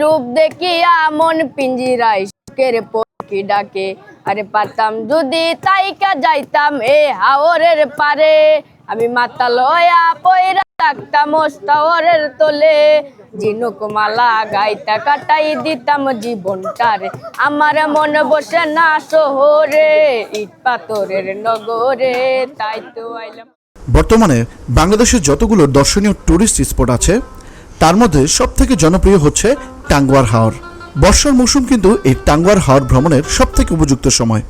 রূপ দেখিয়া মন পিঞ্জিরায় সুখের পক্ষী ডাকে। আরে পারতাম যদি তাইকা যাইতাম এ হাওরের পারে। আমি মাথা লয়া পয়রা থাকতাম ওস্তাওরের তোলে। ঝিনুক মালা গাইতা কাটাই দিতাম জীবনটারে। আমার মন বসে না শহরে, ইট পাথরের নগরে, তাই তো আইলাম। বর্তমানে বাংলাদেশের যতগুলো দর্শনীয় টুরিস্ট স্পট আছে, তার মধ্যে সবথেকে জনপ্রিয় হচ্ছে টাঙ্গুয়ার হাওর। বর্ষার মৌসুম কিন্তু এই টাঙ্গুয়ার হাওর ভ্রমণের সবথেকে উপযুক্ত সময়।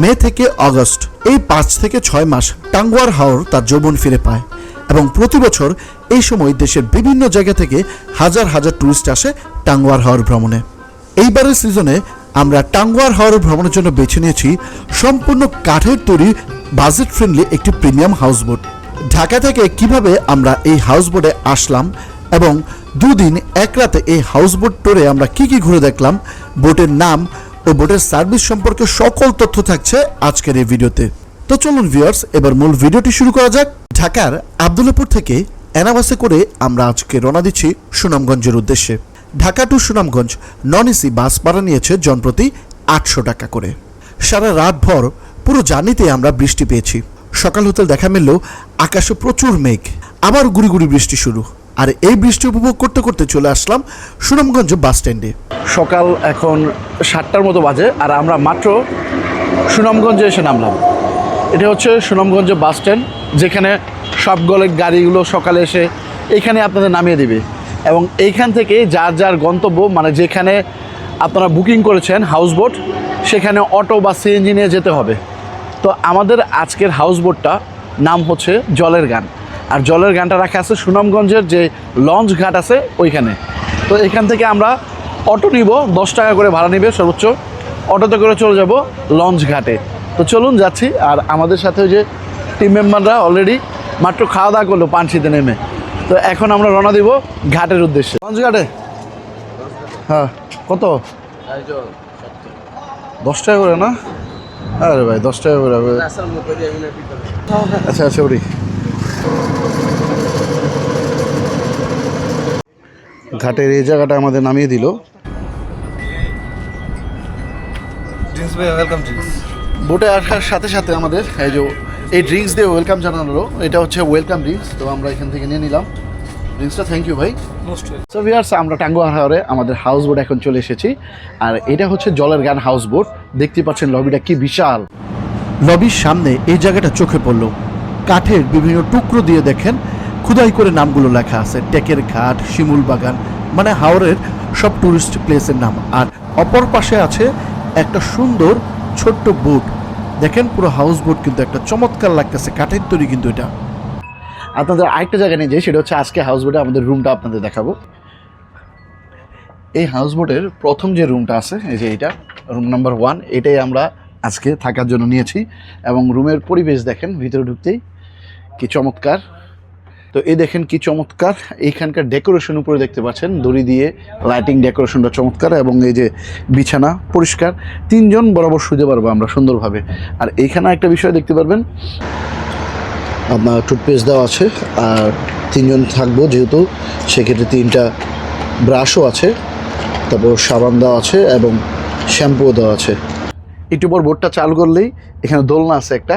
মে থেকে আগস্ট এই পাঁচ থেকে ছয় মাস টাঙ্গুয়ার হাওর তার যৌবন ফিরে পায় এবং প্রতি বছর এই সময় দেশের বিভিন্ন জায়গা থেকে হাজার হাজার টুরিস্ট আসে টাঙ্গুয়ার হাওর ভ্রমণে। এইবারের সিজনে আমরা টাঙ্গুয়ার হাওর ভ্রমণের জন্য বেছে নিয়েছি সম্পূর্ণ কাঠের তৈরি বাজেট ফ্রেন্ডলি একটি প্রিমিয়াম হাউস হাউসবোট। ঢাকা থেকে কীভাবে আমরা এই হাউস হাউসবোটে আসলাম এবং দুদিন, এক রাতে এই হাউস বোট ট্যুরে আমরা কি কি ঘুরে দেখলাম, বোটের নাম ও বোটের সার্ভিস সম্পর্কে সকল তথ্য থাকছে আজকের এই ভিডিওতে। তো চলুন ভিউয়ার্স, এবার মূল ভিডিওটি শুরু করা যাক। ঢাকার আবদুল্লাপুর থেকে এনাবাসে করে আমরা আজকে রওনা দিচ্ছি সুনামগঞ্জের উদ্দেশ্যে। Dhaka to Sunamganj non AC bus ভাড়া নিয়েছে জনপ্রতি আটশো টাকা করে। সারা রাত ভর পুরো জার্নিতে আমরা বৃষ্টি পেয়েছি। সকাল হতে দেখা মিললেও আকাশে প্রচুর মেঘ। আবার গুড়ি গুড়ি বৃষ্টি শুরু। আর এই বৃষ্টি উপভোগ করতে করতে চলে আসলাম সুনামগঞ্জ বাস স্ট্যান্ডে। সকাল এখন সাতটার মতো বাজে আর আমরা মাত্র সুনামগঞ্জে এসে নামলাম। এটা হচ্ছে সুনামগঞ্জ বাস স্ট্যান্ড, যেখানে সব গলের গাড়িগুলো সকালে এসে এখানে আপনাদের নামিয়ে দিবে। এবং এইখান থেকে যার যার গন্তব্য মানে যেখানে আপনারা বুকিং করেছেন হাউস বোট সেখানে অটো বা সিএনজি নিয়ে যেতে হবে। তো আমাদের আজকের হাউস বোটটা নাম হচ্ছে জলের গান। আর জলের গানটা রাখা আছে সুনামগঞ্জের যে লঞ্চ ঘাট আছে ওইখানে। তো এখান থেকে আমরা অটো নিব, দশ টাকা করে ভাড়া নিবে সর্বোচ্চ। অটোতে করে চলে যাব লঞ্চ ঘাটে। তো চলুন যাচ্ছি, আর আমাদের সাথে যে টিম মেম্বাররা অলরেডি মাত্র খাওয়া দাওয়া করল, পানশিতে নেমে। তো এখন আমরা রওনা দিব ঘাটের উদ্দেশ্যে। লঞ্চ ঘাটে? হ্যাঁ কত? দশ টাকা করে না? আরে ভাই, দশ টাকা করে আচ্ছা আচ্ছা ওরি ঘাটের এই জায়গাটা আমাদের নামিয়ে দিল। বোটে আসার সাথে সাথে আমাদের এই যে এই ড্রিঙ্কস দিয়ে ওয়েলকাম জানানো এটা হচ্ছে ওয়েলকাম ড্রিঙ্কস তো আমরা এখান থেকে নিয়ে নিলাম। ড্রিঙ্কসটা থ্যাংক ইউ ভাই। মোস্ট সো ভিয়ার্স আমরা টাঙ্গুয়া হাওরে আমাদের হাউস বোট এখন চলে এসেছি। আর এটা হচ্ছে জলের গান হাউস বোট দেখতে পাচ্ছেন লবিটা কি বিশাল। লবির সামনে এই জায়গাটা চোখে পড়ল। কাঠের বিভিন্ন টুকরো দিয়ে দেখেন খুদাই করে নামগুলো লেখা আছে, টেকের ঘাট, শিমুল বাগান মানে হাওরের সব টুরিস্ট প্লেসের নাম। আর অপর পাশে আছে একটা সুন্দর ছোট্ট বোট দেখেন পুরো হাউস বোট কিন্তু একটা চমৎকার লাগতেছে, কাঠের তৈরি কিন্তু এটা। আপনাদের আরেকটা জায়গা নিয়ে যাই, সেটা হচ্ছে আজকে হাউস বোটে আমাদের রুমটা আপনাদের দেখাবো। এই হাউস বোটের প্রথম যে রুমটা আছে, এই যে এইটা রুম নাম্বার ওয়ান এটাই আমরা আজকে থাকার জন্য নিয়েছি। এবং রুমের পরিবেশ দেখেন, ভিতরে ঢুকতেই কি চমৎকার। তো এ দেখেন কি চমৎকার। এইখানকার ডেকোরেশন উপরে দেখতে পাচ্ছেন, দড়ি দিয়ে লাইটিং ডেকোরেশনটা চমৎকার এবং এই যে বিছানা পরিষ্কার। তিনজন বরাবর শুতে পারব আমরা সুন্দরভাবে। আর এইখানে একটা বিষয় দেখতে পারবেন, আপনার টুথপেস্ট দেওয়া আছে, আর তিনজন থাকব যেহেতু, সেক্ষেত্রে তিনটা ব্রাশও আছে, তারপর সাবান দেওয়া আছে এবং শ্যাম্পুও দেওয়া আছে। একটু পর বোটটা চালু করলেই এখানে দোলনা আছে একটা,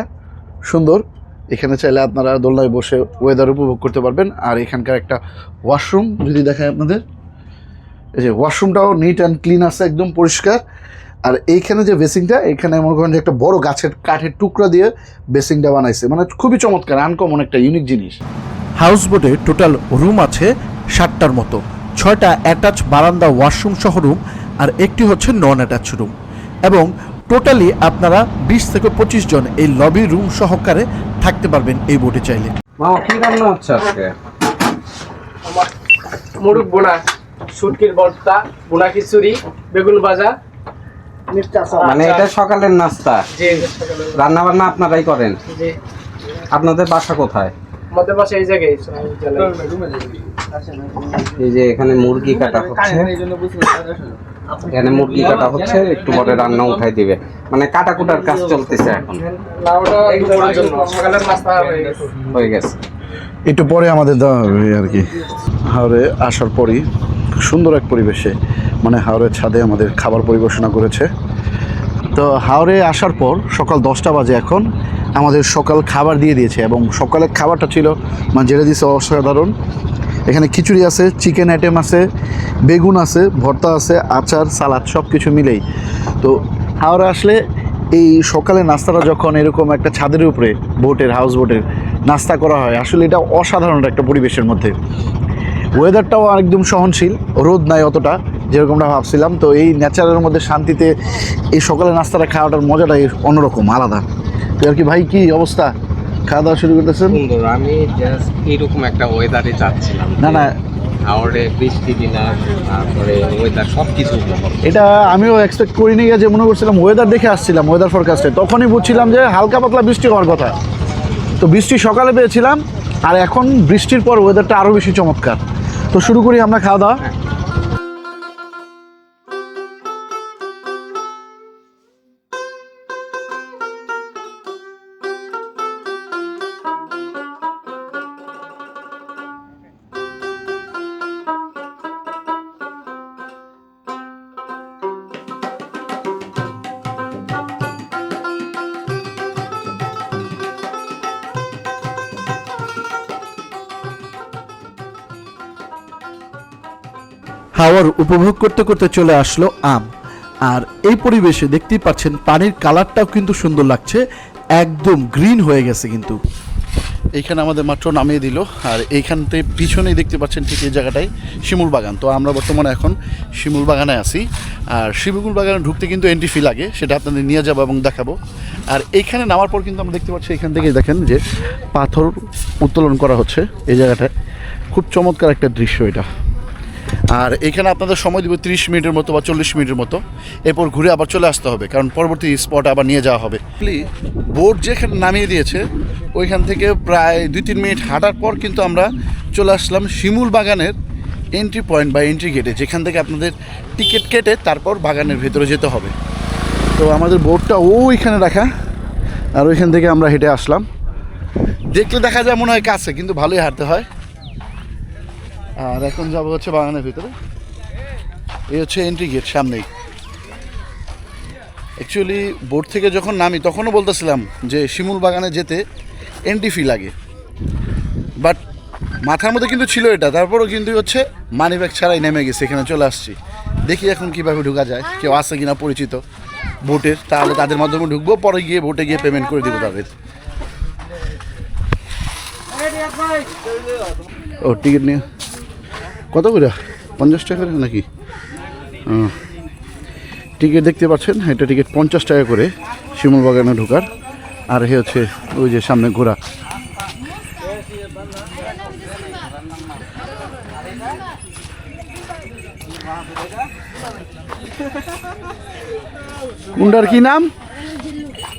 সুন্দর। এখানে চাইলে আপনারা দোলনায় বসে ওয়েদার উপভোগ করতে পারবেন। আর এখানকার একটা ওয়াশরুম যদি দেখায় আপনাদের। এই যে ওয়াশরুমটাও নিট অ্যান্ড ক্লিন আছে, একদম পরিষ্কার। আর এইখানে যে বেসিংটা এখানে মনে করেন যে একটা বড় গাছের কাঠের টুকরা দিয়ে বেসিংটা বানাইছে। মানে খুবই চমৎকার আনকমন একটা ইউনিক জিনিস। হাউস বোটে টোটাল রুম আছে ষাটটার মতো। ছয়টা অ্যাটাচ বারান্দা ওয়াশরুম সহ রুম আর একটি হচ্ছে নন অ্যাটাচ রুম এবং টোটালি আপনারা বিশ থেকে পঁচিশ জন এই লবি রুম সহকারে থাকতে পারবেন এই বোটে চাইলে। মামা কি রান্না হচ্ছে আজকে? মুরুগ বোনা শুটকির ভর্তা বোনা খিচুড়ি বেগুন ভাজা মানে এটা সকালের নাস্তা? জি রান্না বান্না আপনারাই করেন? আপনাদের বাসা কোথায়? আমাদের বাসা এই জায়গায় এই যে এখানে মুরগি কাটা হচ্ছে। এখানে মুরগি কাটা হচ্ছে, একটু পরে রান্না উঠাই দিবে। মানে কাটা কুটার কাজ চলতেছে এখন। হয়ে গেছে। একটু পরে আমাদের দেওয়া হবে আর কি। হাওড়ে আসার পরই সুন্দর এক পরিবেশে মানে হাওড়ের ছাদে আমাদের খাবার পরিবেশনা করেছে। তো হাওড়ে আসার পর সকাল দশটা বাজে এখন, আমাদের সকাল খাবার দিয়ে দিয়েছে এবং সকালের খাবারটা ছিল মানে যেটা দিয়েছে অসাধারণ এখানে খিচুড়ি আছে চিকেন আইটেম আছে, বেগুন আছে, ভর্তা আছে, আচার, সালাদ সব কিছু মিলেই। তো হাওড়ে আসলে এই সকালে নাস্তাটা যখন এরকম একটা ছাদের উপরে বোটের হাউস বোটের নাস্তা করা হয়, আসলে এটা অসাধারণ একটা পরিবেশের মধ্যে। ওয়েদারটাও একদম সহনশীল, রোদ নাই অতটা, যেরকমটা ভাবছিলাম। তো এই ন্যাচারের মধ্যে শান্তিতে এই সকালে নাস্তাটা খাওয়াটার মজাটাই অন্যরকম, আলাদা। তো আর কি ভাই, কি অবস্থা? খাওয়া দাওয়া শুরু করতেছেন? সুন্দর আমি জাস্ট এরকম একটা ওয়েদারে যাচ্ছিলাম না, না। হাওড়ে বৃষ্টি দিনার তারপরে ওয়েদার সব কিছু এটা আমিও এক্সপেক্ট করিনি যে মনে করছিলাম ওয়েদার দেখে আসছিলাম ওয়েদার ফরকাস্টে তখনই বুঝছিলাম যে হালকা পাতলা বৃষ্টি হওয়ার কথা। তো বৃষ্টি সকালে পেয়েছিলাম আর এখন বৃষ্টির পর ওয়েদারটা আরও বেশি চমৎকার। তো শুরু করি আমরা খাওয়া দাওয়া। হাওয়ার উপভোগ করতে করতে চলে আসলো আম। আর এই পরিবেশে দেখতেই পাচ্ছেন পানির কালারটাও কিন্তু সুন্দর লাগছে, একদম গ্রিন হয়ে গেছে কিন্তু। এইখানে আমাদের মাত্র নামিয়ে দিল, আর এইখানতে পিছনেই দেখতে পাচ্ছেন ঠিক এই জায়গাটাই শিমুল বাগান। তো আমরা বর্তমানে এখন শিমুল বাগানে আছি, আর শিমুল বাগানে ঢুকতে কিন্তু এন্ট্রি ফি লাগে, সেটা আপনাদের নিয়ে যাব এবং দেখাবো। আর এইখানে নামার পর কিন্তু আমরা দেখতে পাচ্ছি এখান থেকে দেখেন যে পাথর উত্তোলন করা হচ্ছে, এই জায়গাটায়। খুব চমৎকার একটা দৃশ্য এটা। আর এখানে আপনাদের সময় দিব তিরিশ মিনিটের মতো বা চল্লিশ মিনিটের মতো। এরপর ঘুরে আবার চলে আসতে হবে, কারণ পরবর্তী স্পটে আবার নিয়ে যাওয়া হবে। বোট যেখানে নামিয়ে দিয়েছে, ওইখান থেকে প্রায় দুই তিন মিনিট হাঁটার পর কিন্তু আমরা চলে আসলাম শিমুল বাগানের এন্ট্রি পয়েন্ট বা এন্ট্রি গেটে যেখান থেকে আপনাদের টিকিট কেটে তারপর বাগানের ভেতরে যেতে হবে। তো আমাদের বোটটা ওইখানে রাখা, আর ওইখান থেকে আমরা হেঁটে আসলাম। দেখলে দেখা যায় মনে হয় কাছে, কিন্তু ভালোই হাঁটতে হয়। আর এখন যাব হচ্ছে বাগানের ভিতরে। এই হচ্ছে এন্ট্রি গেট সামনেই। অ্যাকচুয়ালি বোট থেকে যখন নামি, তখনও বলতেছিলাম যে শিমুল বাগানে যেতে এন্ট্রি ফি লাগে। বাট মাথার মধ্যে কিন্তু ছিল এটা, তারপরও কিন্তু হচ্ছে মানি ব্যাগ ছাড়াই নেমে গেছে, এখানে চলে আসছি। দেখি এখন কীভাবে ঢুকা যায়, কেউ আছে কিনা পরিচিত বোটের, তাহলে তাদের মাধ্যমে ঢুকবো, পরে গিয়ে বোটে গিয়ে পেমেন্ট করে দিব তাদের। ও টিকিট নিয়ে। কত করে? পঞ্চাশ টাকা করে নাকি? টিকিট দেখতে পাচ্ছেন? এটা টিকিট পঞ্চাশ টাকা করে শিমুল বাগানে ঢোকার। আর এ হচ্ছে ওই যে সামনে ঘোরা কোনটার কি নাম?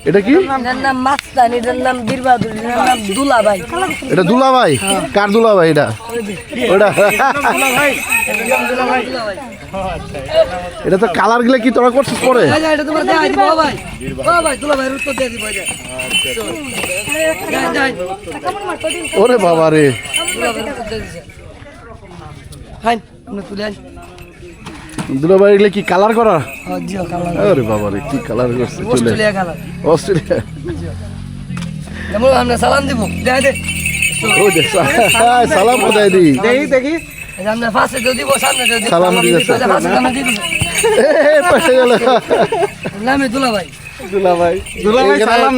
এটা কি? এটার নাম মাস্তান এটার নাম বীরবাহাদুর এটার নাম দুলাভাই। এটা দুলাভাই? কার দুলাভাই এটা? ওটা এটা তো কালারগুলো কি তোরা করছিস পরে? এটা তোমার দেয়া দিব ভাই। ও ভাই দুলাভাই উত্তর দিয়ে দিব এটা ওরে বাবা রে। তুলে আনি। দুলাভাই এগুলো কি কালার করা? আরে বাবা রে কি কালার করছে চলে। Australia colour Australia. যেমন আমরা সালাম দিব। দেয় দে। ও হ্যাঁ, সালাম কোথায় দি দেখি দেখি। আমরা ফার্স্টে যদি সামনে যদি সালাম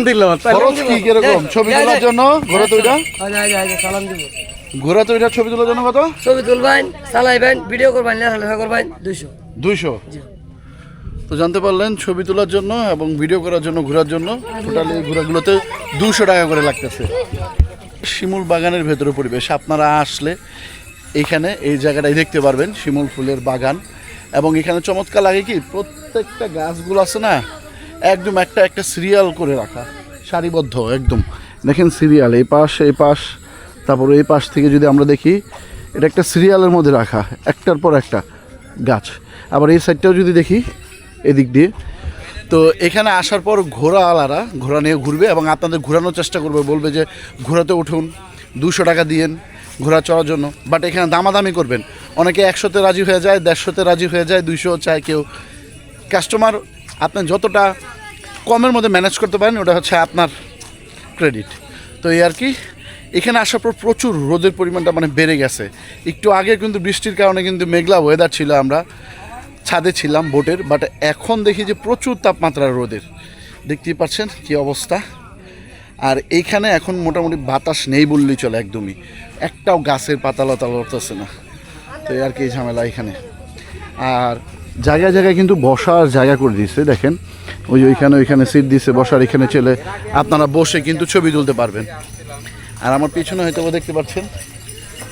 দিল খরচ কি কীরকম? ছবি। তোলার জন্য ঘোরা আয় আয় সালাম দিব। ঘোরা তৈরা ছবি তোলার জন্য কত? ছবি তুলবেন চালাইবেন ভিডিও করবেন লেখা করবেন দুইশো। দুইশো? তো জানতে পারলেন ছবি তোলার জন্য এবং ভিডিও করার জন্য ঘোরার জন্য টোটালি ঘোরাগুলোতে দুশো টাকা করে লাগতেছে। শিমুল বাগানের ভেতরে পরিবেশ আপনারা আসলে এখানে এই জায়গাটাই দেখতে পারবেন শিমুল ফুলের বাগান। এবং এখানে চমৎকার লাগে কি প্রত্যেকটা গাছগুলো আছে না একদম একটা একটা সিরিয়াল করে রাখা সারিবদ্ধ একদম। দেখেন সিরিয়াল এই পাশ এই পাশ তারপর এই পাশ থেকে যদি আমরা দেখি, এটা একটা সিরিয়ালের মধ্যে রাখা, একটার পর একটা গাছ। আবার এই সাইডটাও যদি দেখি, এদিক দিয়ে। তো এখানে আসার পর ঘোড়া আলারা, ঘোড়া নিয়ে ঘুরবে এবং আপনাদের ঘোরানোর চেষ্টা করবে, বলবে যে ঘোরাতে উঠুন, দুশো টাকা দিয়েন ঘোরা চড়ার জন্য। বাট এখানে দামাদামি করবেন। অনেকে একশোতে রাজি হয়ে যায়, দেড়শোতে রাজি হয়ে যায়, দুইশো চায় কেউ। কাস্টমার আপনি যতটা কমের মধ্যে ম্যানেজ করতে পারেন, ওটা হচ্ছে আপনার ক্রেডিট তো এই আর কি এখানে আসার পর প্রচুর রোদের পরিমাণটা মানে বেড়ে গেছে। একটু আগে কিন্তু বৃষ্টির কারণে কিন্তু মেঘলা ওয়েদার ছিল আমরা, ছাদে ছিলাম বোটের বাট এখন দেখি যে প্রচুর তাপমাত্রা রোদের। দেখতেই পাচ্ছেন কি অবস্থা। আর এইখানে এখন মোটামুটি বাতাস নেই বললেই চলে একদমই। একটাও গাছের পাতা লতা লড়তেছে না। তো আর কি ঝামেলা এখানে। আর জায়গায় জায়গায় কিন্তু বসার জায়গা করে দিয়েছে, দেখেন। ওই ওইখানে ওইখানে সিট দিয়েছে বসার এখানে চলে। আপনারা বসে কিন্তু ছবি তুলতে পারবেন। আর আমার পিছনে হয়তো দেখতে পাচ্ছেন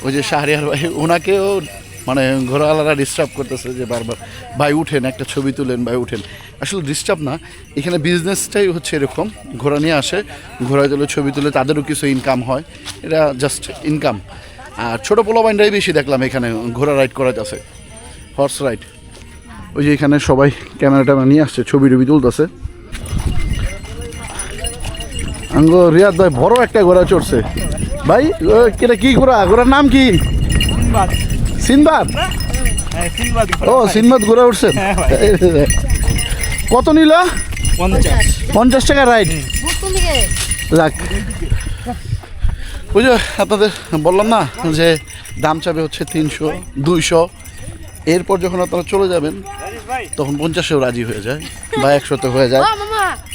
ওই যে শাহরিয়ার ভাই ওনাকেও মানে ঘোরাওয়ালারা ডিস্টার্ব করতেছে যে বারবার, ভাই, উঠেন, একটা ছবি তুলেন, ভাই, উঠেন। আসলে ডিস্টার্ব না, এখানে বিজনেসটাই হচ্ছে এরকম ঘোরা নিয়ে আসে ঘোরায় তুলে, ছবি তুলে, তাদেরও কিছু ইনকাম হয়। এটা জাস্ট ইনকাম আর ছোটো পোলাবাইনরাই বেশি দেখলাম এখানে, ঘোড়া রাইড করা যাচ্ছে হর্স রাইড ওই যে এখানে সবাই ক্যামেরা ট্যামেরা নিয়ে আসছে ছবি টবি তুলতেছে। আঙ্গ রিয়াদ ভাই বড় একটা ঘোড়া চড়ছে। ভাই এটা কি ঘোড়া? ঘোড়ার নাম কি? সিনবাদ। ও সিনবাদ ঘোড়া উঠছেন কত নিল? পঞ্চাশ। টাকা রাইড। যাক। বুঝো আপনাদের বললাম না যে দাম চাবে হচ্ছে তিনশো দুইশো। এরপর যখন আপনারা চলে যাবেন তখন পঞ্চাশেও রাজি হয়ে যায় বা একশোতে হয়ে যায়।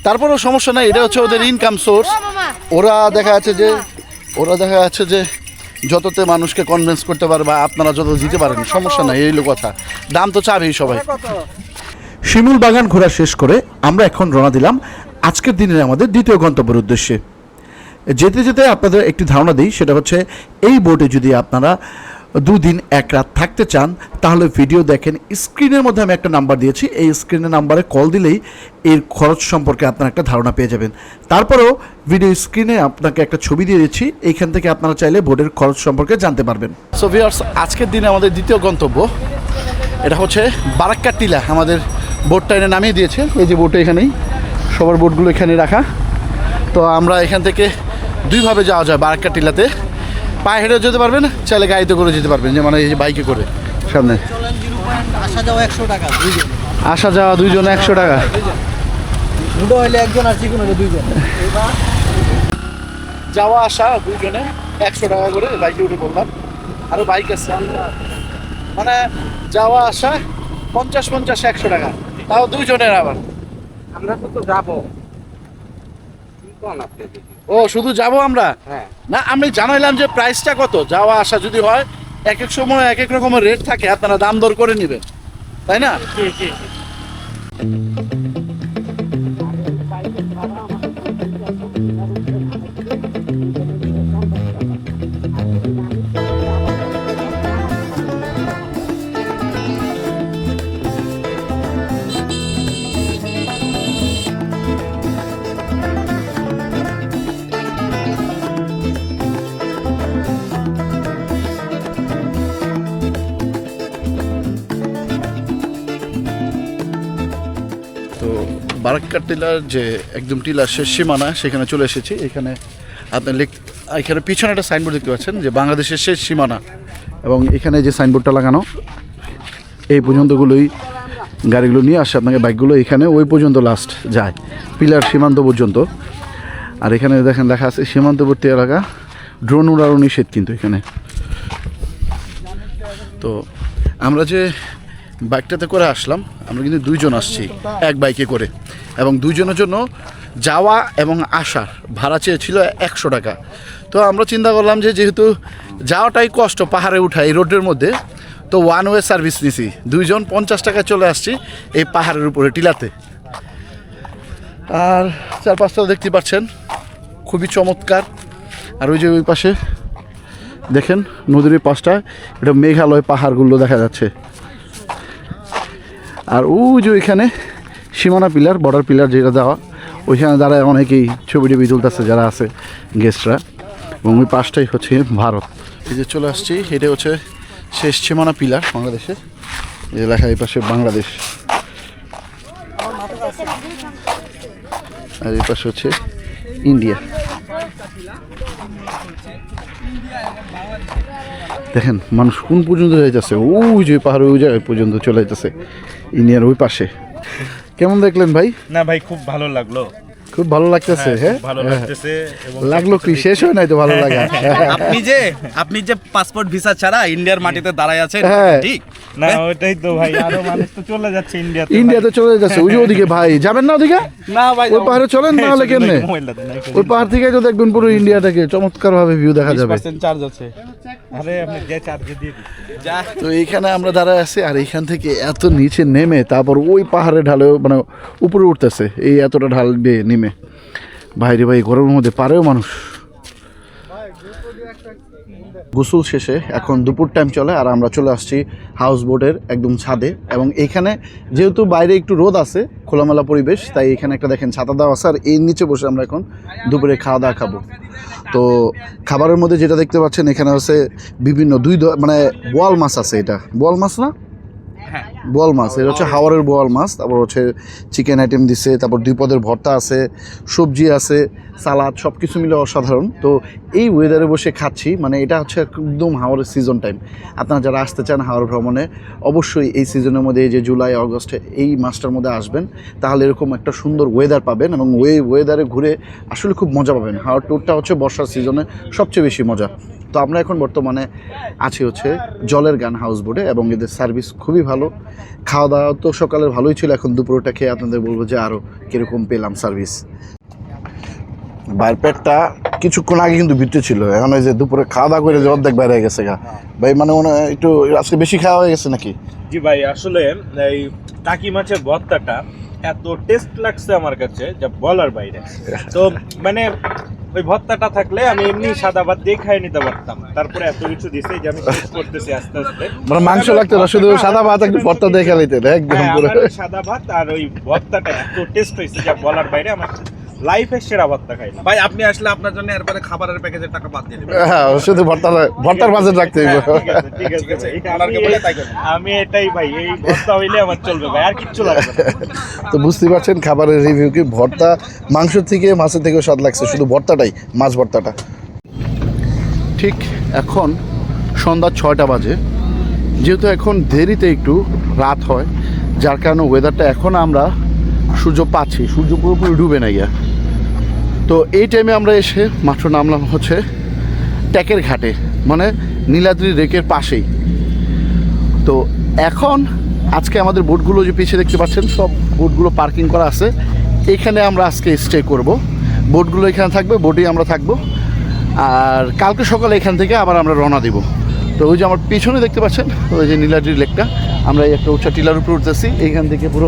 তারপরেও সমস্যা নাই এটা হচ্ছে ওদের ইনকাম সোর্স ওরা দেখা যাচ্ছে যে ওরা দেখা যাচ্ছে যে যততে মানুষকে কনভিন্স করতে পারে বা আপনারা যত দিতে পারেন সমস্যা নাই এই কথা। দাম তো চাবেই সবাই। শিমুল বাগান ঘোরা শেষ করে আমরা এখন রওনা দিলাম আজকের দিনের আমাদের দ্বিতীয় গন্তব্যের উদ্দেশ্যে। যেতে যেতে আপনাদের একটি ধারণা দিই সেটা হচ্ছে এই বোটে যদি আপনারা দুদিন এক রাত থাকতে চান, তাহলে ভিডিও দেখেন। স্ক্রিনের মধ্যে আমি একটা নাম্বার দিয়েছি। এই স্ক্রিনের নাম্বারে কল দিলেই এর খরচ সম্পর্কে আপনারা একটা ধারণা পেয়ে যাবেন। তারপরেও ভিডিও স্ক্রিনে আপনাকে একটা ছবি দিয়ে দিচ্ছি। এইখান থেকে আপনারা চাইলে বোটের খরচ সম্পর্কে জানতে পারবেন। সো ভিউয়ার্স আজকের দিনে আমাদের দ্বিতীয় গন্তব্য, এটা হচ্ছে বারাক্কা টিলা। আমাদের বোটটা এনে নামিয়ে দিয়েছে। এই যে বোটটা এখানেই, সবার বোটগুলো এখানে রাখা। তো আমরা এখান থেকে দুইভাবে যাওয়া যায় বারাক্কা টিলাতে। পায়ে হেঁটে যেতে পারবেন চাইলে গাড়িতে করে যেতে পারবেন যে মানে এই যে বাইকে করে সামনে। আসা যাওয়া একশো টাকা দুইজন আসা যাওয়া দুইজনে একশো টাকা। দুটো হইলে একজন আর চিকুন হইলে দুইজন। যাওয়া আসা দুইজনে একশো টাকা করে বাইকে উঠে বললাম আরও বাইক আছে। মানে যাওয়া আসা পঞ্চাশ পঞ্চাশ একশো টাকা। তাও দুইজনের আবার। আমরা তো যাব? ও শুধু যাব আমরা? হ্যাঁ। না আমি জানাইলাম যে প্রাইসটা কত? যাওয়া আসা যদি হয় এক এক সময় এক এক রকমের রেট থাকে আপনারা দাম দর করে নেবেন। তাই না? টিলার যে একদম টিলার শেষ সীমানা, সেখানে চলে এসেছি। এখানে আপনি লিখ, এখানে পিছনে একটা সাইনবোর্ড দেখতে পাচ্ছেন, যে বাংলাদেশের শেষ সীমানা। এবং এখানে যে সাইনবোর্ডটা লাগানো, এই পর্যন্তগুলোই গাড়িগুলো নিয়ে আসে আপনাকে, বাইকগুলো এখানে ওই পর্যন্ত লাস্ট যায় পিলার সীমান্ত পর্যন্ত। আর এখানে দেখেন লেখা আছে সীমান্তবর্তী এলাকা ড্রোন উড়ানো নিষেধ কিন্তু এখানে। তো আমরা যে বাইকটাতে করে আসলাম, আমরা কিন্তু দুইজন আসছি, এক বাইকে করে। এবং দুইজনের জন্য যাওয়া এবং আসার ভাড়া চেয়েছিল একশো টাকা। তো আমরা চিন্তা করলাম যে যেহেতু যাওয়াটাই কষ্ট পাহাড়ে উঠা এই রোডের মধ্যে, তো ওয়ান ওয়ে সার্ভিস নিছি। দুইজন পঞ্চাশ টাকায় চলে আসছি এই পাহাড়ের উপরে, টিলাতে। আর চারপাশটা দেখতে পাচ্ছেন, খুবই চমৎকার। আর ওই যে ওই পাশে দেখেন, নদীর পাশটা, এটা মেঘালয় পাহাড়গুলো দেখা যাচ্ছে। আর ওই যে ওইখানে সীমানা পিলার বর্ডার পিলার যেটা দেওয়া, ওইখানে দাঁড়ায় অনেকেই ছবি টবি তুলতেছে, যারা আছে গেস্টরা এবং ওই পাশটাই হচ্ছে ভারত। এই যে চলে আসছি, এটা হচ্ছে শেষ সীমানা পিলার বাংলাদেশে। এই লেখা এই পাশে বাংলাদেশ। আর এই পাশে হচ্ছে ইন্ডিয়া। দেখেন, মানুষ কোন পর্যন্ত যাইতেছে? ওই যে পাহাড়ে ওই জায়গায় পর্যন্ত চলে যাইতেছে। ইন্ডিয়ার ওই পাশে। কেমন দেখলেন ভাই? না ভাই খুব ভালো লাগল। খুব ভালো লাগতেছে হ্যাঁ ভালো লাগতেছে লাগল কি? শেষ হয় নাই তো ভালো লাগা? আপনি যে আপনি যে পাসপোর্ট ভিসা ছাড়া ইন্ডিয়ার মাটিতে দাঁড়ায় আছেন হ্যাঁ। ঠিক? না ওইটাই তো ভাই আরও মানুষ তো চলে যাচ্ছে ইন্ডিয়াতে ইন্ডিয়াতে চলে যাচ্ছে ওই ওদিকে ভাই। যাবেন না ওদিকে? না ভাই ওই পাহাড়ে চলেন না হলে কেমনে? ওই পাহাড় থেকে তো দেখবেন পুরো ইন্ডিয়াটাকে চমৎকার ভাবে ভিউ দেখা যাবে। চার্জ আছে। আরে আপনি যে চার্জে দিয়ে তো এইখানে আমরা দাঁড়ায় আছি আর এইখান থেকে এত নিচে নেমে তারপর ওই পাহাড়ে ঢালে মানে উপরে উঠতেছে এই এতটা ঢাল বেয়ে নেমে। বাইরে ভাই গরমের মধ্যে পারেও মানুষ। গোসল শেষে এখন দুপুর টাইম চলে আর আমরা চলে আসছি হাউস বোটের একদম ছাদে এবং এখানে যেহেতু বাইরে একটু রোদ আছে, খোলামেলা পরিবেশ, তাই এখানে একটা দেখেন ছাতা দেওয়া আছে আর এর নিচে বসে আমরা এখন দুপুরে খাওয়া দাওয়া খাব। তো খাবারের মধ্যে যেটা দেখতে পাচ্ছেন এখানে হচ্ছে বিভিন্ন দুই মানে বোয়াল মাছ আছে এটা। বোয়াল মাছ না? বোয়াল মাছ এটা হচ্ছে হাওয়ারের বোয়াল মাছ তারপর হচ্ছে চিকেন আইটেম দিছে তারপর দুই পদের ভর্তা আছে সবজি আছে সালাদ সব কিছু মিলে অসাধারণ। তো এই ওয়েদারে বসে খাচ্ছি মানে এটা হচ্ছে একদম হাওয়ারের সিজন টাইম আপনারা যারা আসতে চান হাওয়ার ভ্রমণে অবশ্যই এই সিজনের মধ্যে এই যে জুলাই আগস্টে এই মাসটার মধ্যে আসবেন। তাহলে এরকম একটা সুন্দর ওয়েদার পাবেন এবং ওই ওয়েদারে ঘুরে আসলে খুব মজা পাবেন। হাওয়ার ট্যুরটা হচ্ছে বর্ষার সিজনে সবচেয়ে বেশি মজা। তো আমরা এখন বর্তমানে আছি হচ্ছে জলের গান হাউস বোটে এবং এদের সার্ভিস খুবই ভালো। খাওয়া দাওয়া তো সকালের ভালোই ছিল, এখন দুপুরটা খেয়ে আপনাদের বলব যে আরও কীরকম পেলাম সার্ভিস। পেটটা কিছুক্ষণ আগে কিন্তু ভিতরে ছিল, এখন ওই যে দুপুরে খাওয়া দাওয়া করে যে অর্ধেক বাইরে গেছে গা। ভাই মানে মনে একটু আজকে বেশি খাওয়া হয়ে গেছে নাকি? জি ভাই, আসলে এই টাকি মাছের ভর্তাটা এত টেস্ট লাগছে আমার কাছে যা বলার বাইরে। তো মানে ওই ভর্তাটা থাকলে আমি এমনি সাদা ভাত দিয়ে খাই নিতে পারতাম। তারপরে এত কিছু দিছে যে আমি করতেছি আস্তে আস্তে। মানে মাংস লাগতো না শুধু সাদা ভাত একটু ভর্তা দিয়ে খেলাইতে একদম হ্যাঁ, পুরো। সাদা ভাত আর ওই ভর্তাটা এত টেস্ট হয়েছে যা বলার বাইরে আমার লাইফের সেরা ভর্তা খাইলাম ভাই আপনি আসলে আপনার জন্য এরপরে খাবারের প্যাকেজের টাকা বাদ দিয়ে দেবেন। হ্যাঁ শুধু ভর্তা ভর্তার বাজেট রাখতে হইব। ঠিক আছে, ঠিক আছে এটা ওনারকে আমি- বলে তাই করবেন। আমি এটাই ভাই এই ভর্তা হইলে আমার চলবে ভাই আর কিচ্ছু লাগবে তো বুঝতেই পারছেন খাবারের রিভিউ কি? ভর্তা মাংস থেকে মাছের থেকেও স্বাদ লাগছে শুধু ভর্তাটাই মাছ ভর্তাটা। ঠিক এখন সন্ধ্যা ছয়টা বাজে। যেহেতু এখন দেরিতে একটু রাত হয় যার কারণে ওয়েদারটা এখন আমরা সূর্য পাচ্ছি সূর্য পুরোপুরি ডুবে না গিয়া। তো এই টাইমে আমরা এসে মাত্র নামলাম হচ্ছে ট্যাকের ঘাটে মানে নীলাদ্রি রেকের পাশেই। তো এখন আজকে আমাদের বোটগুলো যে পিছিয়ে দেখতে পাচ্ছেন, সব বোটগুলো পার্কিং করা আছে। এখানে আমরা আজকে স্টে করব। বোটগুলো এখানে থাকবে বোটেই আমরা থাকব। আর কালকে সকালে এখান থেকে আবার আমরা রওনা দিব। তো ওই যে আমার পিছনে দেখতে পাচ্ছেন, ওই যে নীলাদ্রি লেকটা, আমরা এই একটা উঁচা টিলার উপরে উঠতেছি। এইখান থেকে পুরো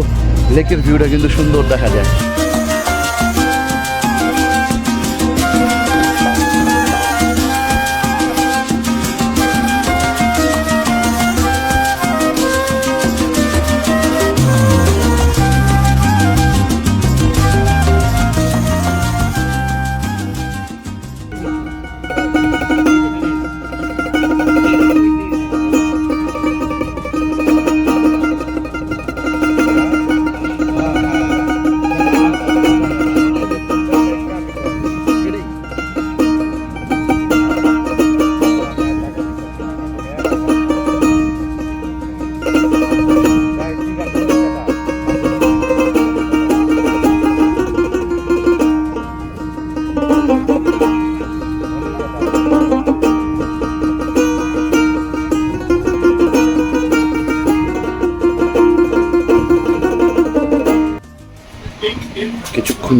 লেকের ভিউটা কিন্তু সুন্দর দেখা যায়।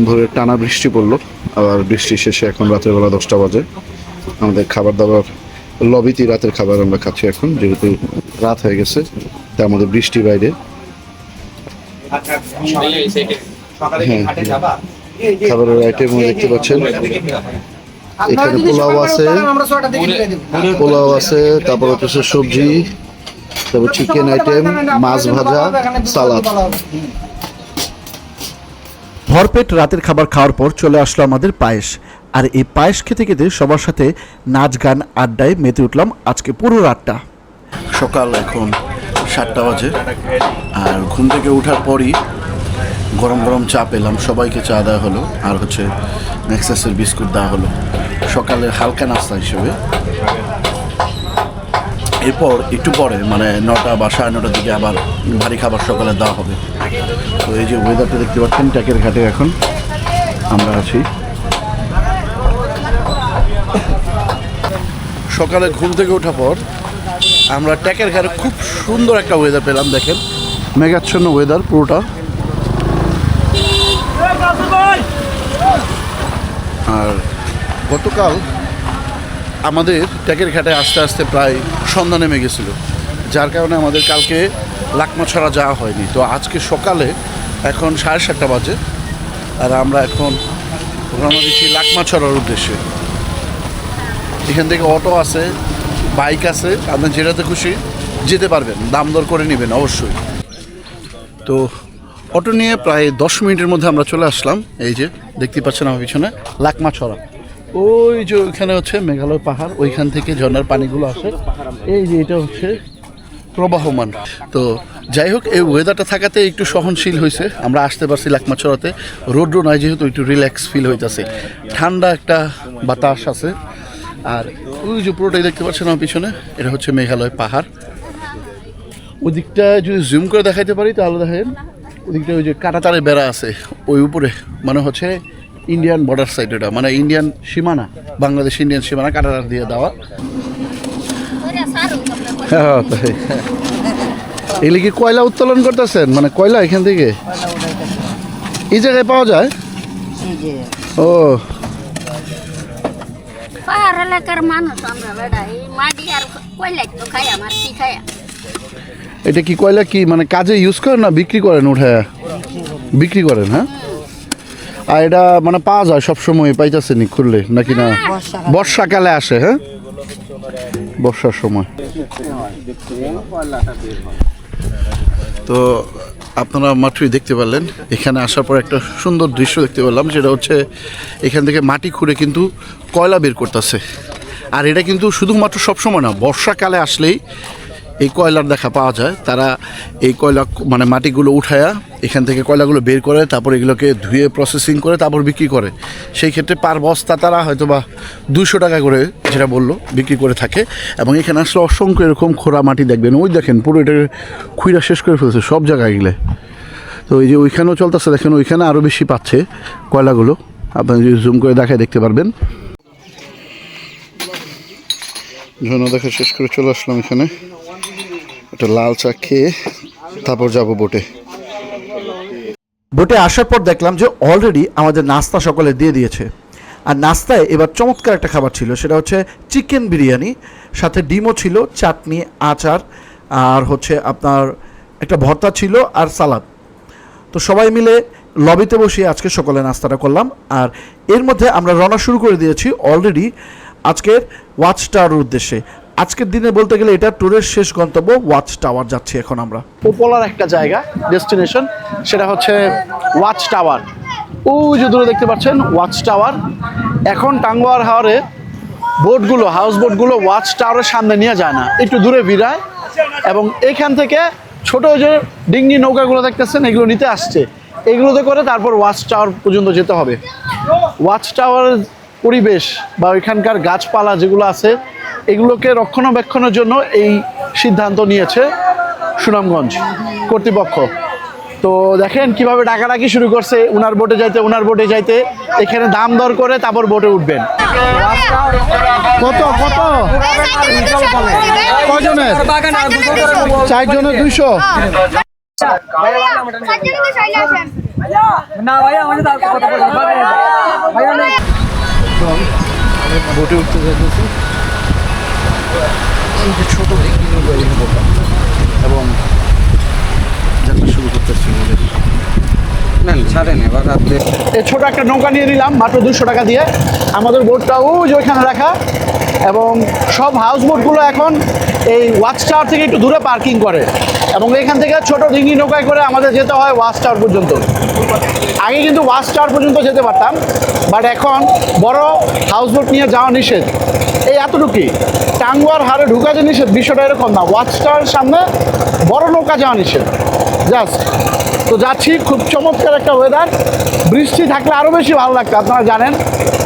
ধরে টানা বৃষ্টি পড়ল। আবার বৃষ্টি শেষে এখন রাতের বেলা দশটা বাজে। আমাদের খাবার দাবার লবিতেই রাতের খাবার আমরা খাচ্ছি এখন। যেহেতু রাত হয়ে গেছে তার মধ্যে বৃষ্টি বাইরে। হ্যাঁ খাবারের আইটেম দেখতে পাচ্ছেন। এখানে পোলাও আছে। পোলাও আছে তারপর হচ্ছে সবজি তারপর চিকেন আইটেম মাছ ভাজা সালাদ। ভরপেট রাতের খাবার খাওয়ার পর চলে আসলো আমাদের পায়েস। আর এই পায়েস খেতে খেতে সবার সাথে নাচ গান আড্ডায় মেতে উঠলাম আজকে পুরো রাতটা। সকাল এখন সাতটা বাজে, আর ঘুম থেকে ওঠার পরই গরম গরম চা পেলাম। সবাইকে চা দেওয়া হলো, আর হচ্ছে ম্যাক্সাসের বিস্কুট দেওয়া হলো। সকালে হালকা নাস্তা হিসেবে। এরপর একটু পরে মানে নটা বা সাড়ে নটার দিকে আবার ভারী খাবার সকালে দেওয়া হবে। তো এই যে ওয়েদারটা দেখতে পাচ্ছেন, ট্যাকের ঘাটে এখন আমরা আছি। সকালে ঘুম থেকে ওঠার পর আমরা ট্যাকের ঘাটে খুব সুন্দর একটা ওয়েদার পেলাম, দেখেন। মেঘাচ্ছন্ন ওয়েদার পুরোটা। আর গতকাল আমাদের ট্যাকের ঘাটে আস্তে আস্তে প্রায় সন্ধ্যা নেমে গেছিল, যার কারণে আমাদের কালকে লাকমা ছাড়া যাওয়া হয়নি। তো আজকে সকালে এখন সাড়ে সাতটা বাজে, আর আমরা এখন রওনা দিচ্ছি লাকমা ছড়ার উদ্দেশ্যে। এখান থেকে অটো আছে, বাইক আছে আপনি যেটাতে খুশি যেতে পারবেন, দাম দর করে নেবেন অবশ্যই। তো অটো নিয়ে প্রায় দশ মিনিটের মধ্যে আমরা চলে আসলাম, এই যে দেখতে পাচ্ছেন আমার পিছনে লাকমা ছড়া ওই যে ওইখানে হচ্ছে মেঘালয় পাহাড়, ওইখান থেকে ঝর্ণার পানিগুলো আসে। এই যে এটা হচ্ছে প্রবাহমান। তো যাই হোক, এই ওয়েদারটা থাকাতে একটু সহনশীল হয়েছে আমরা আসতে পারছি লাকমাছড়াতে। রোদ্র নয় যেহেতু একটু রিল্যাক্স ফিল হইতেছে। ঠান্ডা একটা বাতাস আছে। আর ওই যে পুরোটাই দেখতে পাচ্ছেন আমার পিছনে, এটা হচ্ছে মেঘালয় পাহাড়। ওদিকটা যদি জুম করে দেখাইতে পারি তাহলে দেখেন ওদিকটা ওই যে কাটাতারে বেড়া আছে, ওই উপরে। মানে হচ্ছে ইন্ডিয়ান বর্ডার সাইড এটা মানে ইন্ডিয়ান সীমানা বাংলাদেশ ইন্ডিয়ান সীমানা কাটাতার দিয়ে দেওয়া। হ্যাঁ তাই। এগুলি কি কয়লা উত্তোলন করতেছেন? মানে কয়লা এখান থেকে? এই জায়গায় পাওয়া যায়? ও। পাহাড় এলাকার মানুষ আমরা বেড়া। এই মাটি আর কয়লা তো খাই আমার কি খাই এটা কি কয়লা কি? মানে কাজে ইউজ করেন না বিক্রি করেন উঠায়? বিক্রি করেন হ্যাঁ? আর এটা মানে পাওয়া যায় সবসময় পাইতেছে নি খুললে নাকি না? বর্ষাকালে। আসে হ্যাঁ? বর্ষার সময়। তো আপনারা মাত্রই দেখতে পারলেন। এখানে আসার পর একটা সুন্দর দৃশ্য দেখতে পেলাম যেটা হচ্ছে এখান থেকে মাটি খুঁড়ে কিন্তু কয়লা বের করতেছে। আর এটা কিন্তু শুধুমাত্র সবসময় না বর্ষাকালে আসলেই এই কয়লার দেখা পাওয়া যায়, তারা এই কয়লা মানে মাটিগুলো উঠায়া এখান থেকে কয়লাগুলো বের করে, তারপর এগুলোকে ধুয়ে প্রসেসিং করে, তারপর বিক্রি করে। সেই ক্ষেত্রে পার বস্তা তারা হয়তো বা দুশো টাকা করে যেটা বলল, বিক্রি করে থাকে। এবং এখানে আসলে অসংখ্য এরকম খোরা মাটি দেখবেন। ওই দেখেন, পুরো এটা খুঁড়া শেষ করে ফেলছে সব জায়গায় গেলে। তো এই যে ওইখানেও চলতেছে, দেখেন ওইখানে আরও বেশি পাচ্ছে কয়লাগুলো। আপনি যদি জুম করে দেখায় দেখতে পারবেন। ঝর্ণা দেখা শেষ করে চলে আসলাম এখানে। একটা লাল চা খেয়ে তারপর যাব বোটে। বোটে আসার পর দেখলাম যে অলরেডি আমাদের নাস্তা সকলে দিয়ে দিয়েছে। আর নাস্তায় এবার চমৎকার একটা খাবার ছিল, সেটা হচ্ছে চিকেন বিরিয়ানি, সাথে ডিমও ছিল, চাটনি, আচার, আর হচ্ছে আপনার একটা ভর্তা ছিল আর সালাদ। তো সবাই মিলে লবিতে বসে আজকে সকালে নাস্তাটা করলাম। আর এর মধ্যে আমরা রওনা শুরু করে দিয়েছি অলরেডি আজকের ওয়াচ উদ্দেশ্যে। আজকের দিনে বলতে গেলে এটা ট্যুরের শেষ গন্তব্য ওয়াচ টাওয়ার যাচ্ছি এখন আমরা। পপুলার একটা জায়গা ডেস্টিনেশন সেটা হচ্ছে ওয়াচ টাওয়ার ওই যে দূরে দেখতে পাচ্ছেন ওয়াচ টাওয়ার এখন টাঙ্গুয়ার হাওয়ারে বোটগুলো হাউস বোটগুলো ওয়াচ টাওয়ারের সামনে নিয়ে যায় না। একটু দূরে ভিড়ায় এবং এখান থেকে ছোট যে ডিঙ্গি নৌকাগুলো দেখতেছেন, এগুলো নিতে আসছে। এগুলোতে করে তারপর ওয়াচ টাওয়ার পর্যন্ত যেতে হবে। ওয়াচ টাওয়ারের পরিবেশ বা ওইখানকার গাছপালা যেগুলো আছে এগুলোকে রক্ষণাবেক্ষণের জন্য এই সিদ্ধান্ত নিয়েছে সুনামগঞ্জ কর্তৃপক্ষ। তো দেখেন কীভাবে ডাকাডাকি শুরু করছে উনার বোটে যাইতে উনার বোটে যাইতে এখানে দাম দর করে তারপর বোটে উঠবেন। কত কত? কজনের চারজনের দুইশো? বোটে উঠতে যাইতেছি। এই যে ছোট ডিঙ্গি নৌকা এবং যাত্রা শুরু করতেছি নেন ছাড়েন এবার রাত্রে এই ছোট একটা নৌকা নিয়ে নিলাম মাত্র দুশো টাকা দিয়ে। আমাদের বোটটা ওই যে ওইখানে রাখা। এবং সব হাউস বোটগুলো এখন এই ওয়াচ টাওয়ার থেকে একটু দূরে পার্কিং করে। এবং এখান থেকে ছোট ডিঙ্গি নৌকায় করে আমাদের যেতে হয় ওয়াচ টাওয়ার পর্যন্ত। আগে কিন্তু ওয়াচ টাওয়ার পর্যন্ত যেতে পারতাম বাট এখন বড় হাউস বোট নিয়ে যাওয়া নিষেধ। এই এতটুকুই। টাঙ্গুয়ার হারে ঢুকা যে নিষেধ, বিষয়টা এরকম না। ওয়াচ টাওয়ারের সামনে বড় নৌকা যাওয়া নিষেধ। জাস্ট তো যাচ্ছি, খুব চমৎকার একটা ওয়েদার বৃষ্টি থাকলে আরও বেশি ভালো লাগতো, আপনারা জানেন।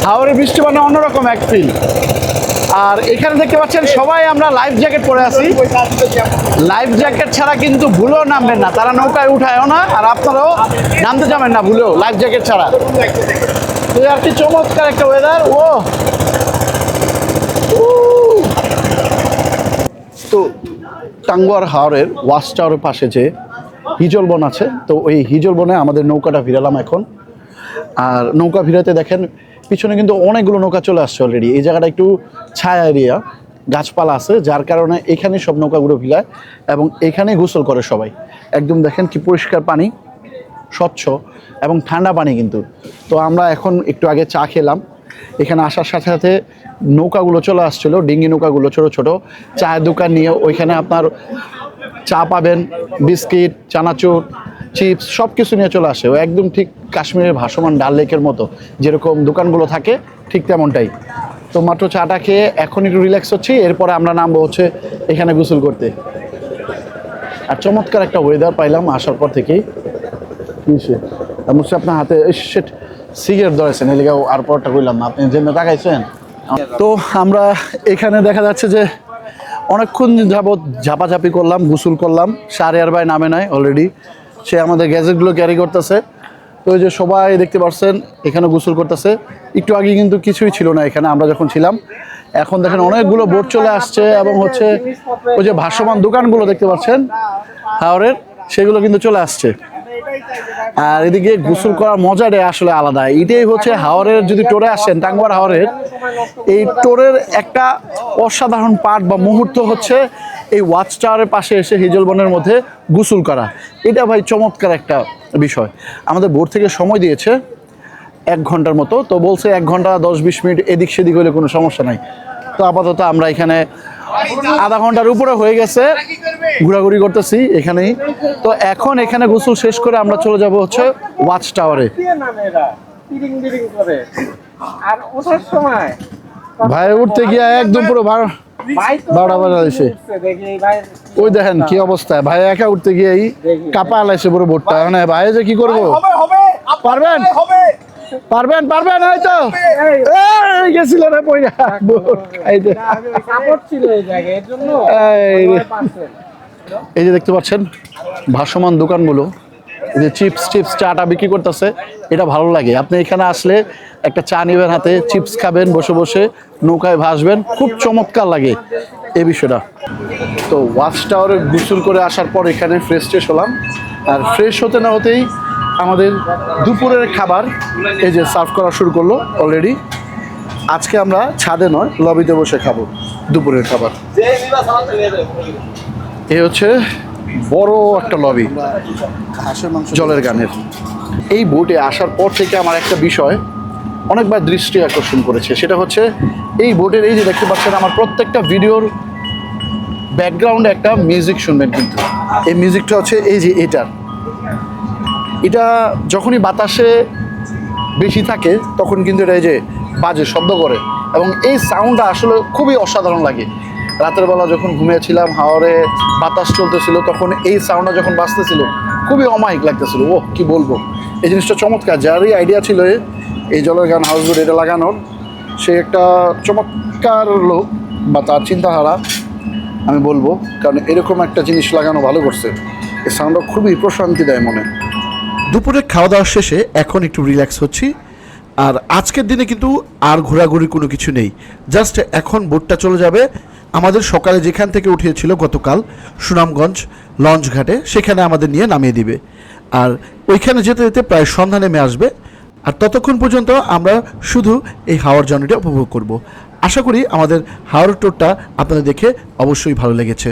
হাওড়ের বৃষ্টি মানে অন্যরকম এক ফিল আর এখানে দেখতে পাচ্ছেন, সবাই আমরা লাইফ জ্যাকেট পরে আছি। লাইফ জ্যাকেট ছাড়া কিন্তু ভুলেও নামবেন না। তারা নৌকায় উঠায়ও না, আর আপনারাও নামতে যাবেন না, ভুলেও। লাইফ জ্যাকেট ছাড়া। তো আর কি চমৎকার একটা ওয়েদার ও তো টাঙ্গুয়ার হাওড়ের ওয়াচ টাওয়ারের পাশে যে হিজল বন আছে, তো ওই হিজল বনে আমাদের নৌকাটা ভিড়ালাম এখন। আর নৌকা ভিড়াতে দেখেন, পিছনে কিন্তু অনেকগুলো নৌকা চলে আসছে অলরেডি এই জায়গাটা একটু ছায়া এরিয়া গাছপালা আছে, যার কারণে এখানে সব নৌকাগুলো ভিড়ায় এবং এখানেই গোসল করে সবাই। একদম দেখেন কি পরিষ্কার পানি, স্বচ্ছ এবং ঠান্ডা পানি কিন্তু। তো আমরা এখন একটু আগে চা খেলাম এখানে আসার সাথে সাথে নৌকাগুলো চলে আসছিল, ডিঙ্গি নৌকাগুলো ছোট ছোট। চায়ের দোকান নিয়ে ওইখানে আপনার চা পাবেন, বিস্কিট, চানাচুর, চিপস সব কিছু নিয়ে চলে আসে। ও একদম ঠিক কাশ্মীরের ভাসমান ডাল লেকের মতো। যেরকম দোকানগুলো থাকে, ঠিক তেমনটাই। তো মাত্র চাটা খেয়ে এখন একটু রিল্যাক্স হচ্ছি, এরপরে আমরা নামবো হচ্ছে এখানে গোসল করতে। আর চমৎকার একটা ওয়েদার পাইলাম আসার পর থেকেই। আপনার হাতে সেট সিগারেট ধরেছেন এলিগা আর পরটা কইলাম না, আপনি জেনে তাকাইছেন? তো আমরা এখানে দেখা যাচ্ছে যে অনেকক্ষণ যাবৎ ঝাপাঝাপি করলাম, গোসল করলাম, সারে আর ভাই নামে নাই অলরেডি সে আমাদের গ্যাজেটগুলো ক্যারি করতেছে। তো ওই যে সবাই দেখতে পাচ্ছেন এখানে গোসল করতেছে। একটু আগে কিন্তু কিছুই ছিল না এখানে, আমরা যখন ছিলাম, এখন দেখেন অনেকগুলো বোট চলে আসছে এবং হচ্ছে ওই যে ভাসমান দোকানগুলো দেখতে পাচ্ছেন হাওড়ের সেগুলো কিন্তু চলে আসছে। আর এদিকে গোসল করার মজাটাই আসলে আলাদা। এটাই হচ্ছে হাওরের যদি টোরে আসেন, টাঙ্গুয়ার হাওরের, এই টোরের একটা অসাধারণ পার্ট বা মুহূর্ত হচ্ছে এই ওয়াচ টাওয়ারের পাশে এসে হিজলবনের মধ্যে গোসল করা। এটা ভাই চমৎকার একটা বিষয়। আমাদের বোর্ড থেকে সময় দিয়েছে এক ঘণ্টার মতো, তো বলছে এক ঘণ্টা দশ বিশ মিনিট এদিক সেদিক হলে কোনো সমস্যা নাই। তো আপাতত আমরা এখানে আধা ঘণ্টার উপরে হয়ে গেছে। ঘোরাঘুরি করতেছি এখানেই। তো এখন এখানে গোসল শেষ করে আমরা চলে যাব হচ্ছে ওয়াচ টাওয়ারে। আর ওঠার সময় ভাই উঠতে গিয়ে একদম পুরো বারো বারোটা বাজা দিছে ওই দেখেন কি অবস্থা। ভাই একা উঠতে গিয়েই কাপা আলাইছে পুরো বোটটা। মানে ভাই যে কি করব? পারবেন? পারবেন পারবেন এই তো। এই গেছিল রে এই যে। দেখতে পাচ্ছেন ভাসমান দোকানগুলো। যে চিপস চিপস চাটা বিক্রি করতেছে এটা ভালো লাগে। আপনি এখানে আসলে একটা চা নেবেন হাতে চিপস খাবেন বসে বসে নৌকায় ভাসবেন খুব চমৎকার লাগে এই বিষয়টা। তো ওয়াচ টাওয়ারে গোসল করে আসার পর এখানে ফ্রেশ ট্রেশ হলাম। আর ফ্রেশ হতে না হতেই আমাদের দুপুরের খাবার এই যে সার্ভ করা শুরু করল অলরেডি আজকে আমরা ছাদে নয় লবিতে বসে খাব দুপুরের খাবার। এ হচ্ছে বড় একটা লবি জলের গানের। এই বোটে আসার পর থেকে আমার একটা বিষয় অনেকবার দৃষ্টি আকর্ষণ করেছে। সেটা হচ্ছে এই বোটের এই যে দেখতে পাচ্ছেন, আমার প্রত্যেকটা ভিডিওর ব্যাকগ্রাউন্ডে একটা মিউজিক শুনবেন কিন্তু। এই মিউজিকটা হচ্ছে এই যে এটার। এটা যখনই বাতাসে বেশি থাকে, তখন কিন্তু এটা এই যে বাজে শব্দ করে। এবং এই সাউন্ডটা আসলে খুবই অসাধারণ লাগে। রাতের বেলা যখন ঘুমিয়েছিলাম, হাওয়ারে বাতাস চলতেছিল, তখন এই সাউন্ডটা যখন বাজতেছিল, খুবই অমায়িক লাগতেছিল। ও কি বলব? এই জিনিসটা চমৎকার। যারই আইডিয়া ছিল এই জলের গান হাউসবোট এটা লাগানোর, সে একটা চমৎকার লোক বা তার চিন্তাধারা, আমি বলব। কারণ এরকম একটা জিনিস লাগানো ভালো করছে। এই সাউন্ডটা খুবই প্রশান্তি দেয় মনে। দুপুরে খাওয়া দাওয়া শেষে এখন একটু রিল্যাক্স হচ্ছি। আর আজকের দিনে কিন্তু আর ঘোরাঘুরি কোনো কিছু নেই। জাস্ট এখন বোটটা চলে যাবে। আমাদের সকালে যেখান থেকে উঠিয়েছিল গতকাল, সুনামগঞ্জ লঞ্চ ঘাটে সেখানে আমাদের নিয়ে নামিয়ে দিবে। আর ওইখানে যেতে যেতে প্রায় সন্ধ্যা নেমে আসবে। আর ততক্ষণ পর্যন্ত আমরা শুধু এই হাওয়ার জার্নিটা উপভোগ করব। আশা করি আমাদের হাওয়ার টোরটা আপনাদের দেখে অবশ্যই ভালো লেগেছে।